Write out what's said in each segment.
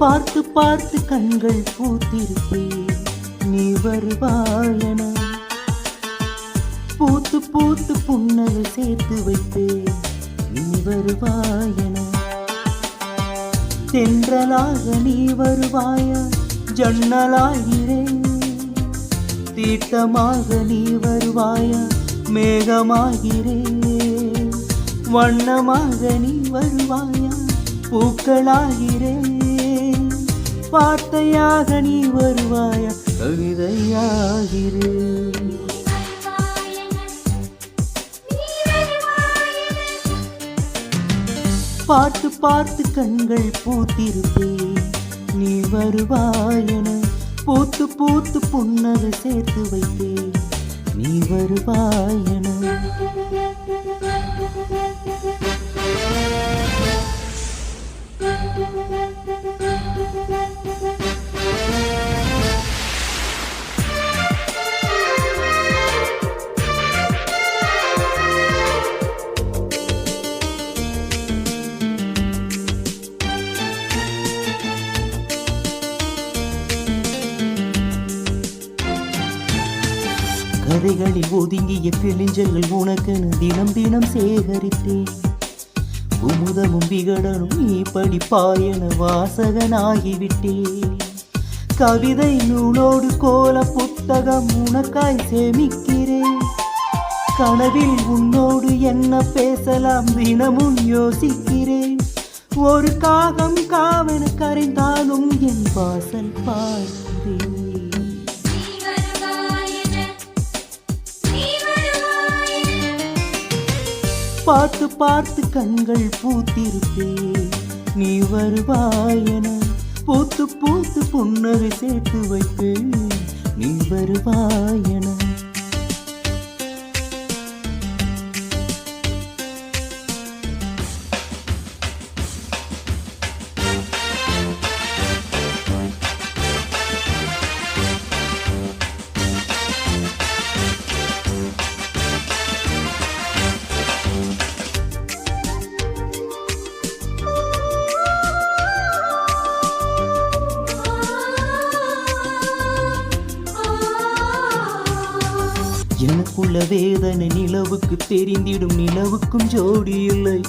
பார்த்து பார்த்து கண்கள் பூத்திருப்பேன். நீ வருவாயன பூத்து பூத்து புன்னகை சேர்த்து வைத்தே நீ வருவாயன தென்றலாக நீ வருவாயா? ஜன்னலாகிறே தீட்டமாக நீ வருவாயா? மேகமாகிறே வண்ணமாக நீ வருவாயா? பூக்களாகிறேன். வார்த்தையாக நீ வருவாயா கவிதையாகிறேன் பார்த்து பார்த்து கண்கள் பூத்திருப்பே நீ வருவாயன பூத்து பூத்து புன்னகை சேர்த்து வைத்தே நீ வருவாயன. கதைகளில் ஒதுங்கிய கிளிஞ்சல்கள் உனக்கென தினம் தினம் சேகரித்தேன். குமுதமும் விகடனும் நீ படிப்பாயன வாசகனாகிவிட்டேன். கவிதை நூலோடு கோல புத்தகம் உனக்காய் சேமிக்கிறேன். கனவில் உன்னோடு என்ன பேசலாம் தினமும் யோசிக்கிறேன். ஒரு காகம் காவன பார்த்து பார்த்து கண்கள் பூத்திருப்பே. நீ வருவாயன பூத்து பூத்து புன்னகை சேர்த்து வைப்பே. நீ வருவாயன எனக்குள்ள வேதனை நிலவுக்கு தெரிந்திடும் நிலவுக்கும் ஜோடி இல்லை.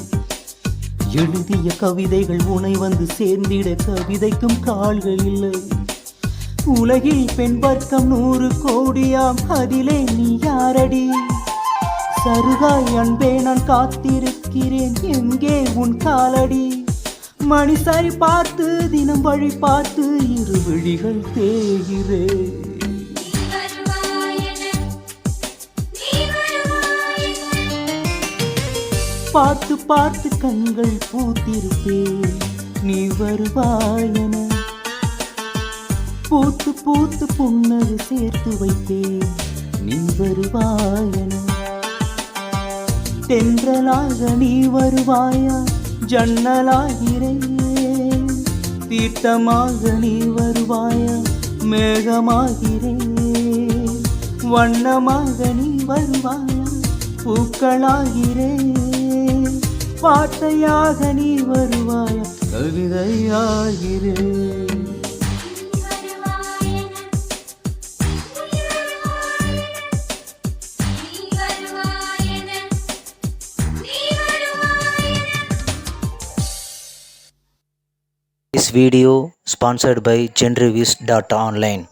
எழுதிய கவிதைகள் உனை வந்து சேர்ந்திட கவிதைக்கும் கால்கள் இல்லை. உலகில் பெண் வர்க்கம் நூறு கோடியாம் அதிலே நீ யாரடி? சருகாய் அன்பே நான் காத்திருக்கிறேன் எங்கே உன் காலடி? மணிசாரி பார்த்து தினம் வழி பார்த்து இரு விழிகள் தேகிறேன் பார்த்து பார்த்து கண்கள் பூத்திருப்பேன். நீ வருவாயன. பூத்து பூத்து புன்னகு சேர்த்து வைப்பேன். நீ வருவாயன. தென்றலாக நீ வருவாயா? ஜன்னலாகிறேன் தீட்டமாக நீ வருவாயா? மேகமாகிறேன். வண்ணமாக நீ வருவாயா? பூக்களாகிறேன். வார்த்தையாக நீ வருவாயா கவிதையாகிறேன் This video sponsored by genreviews.online.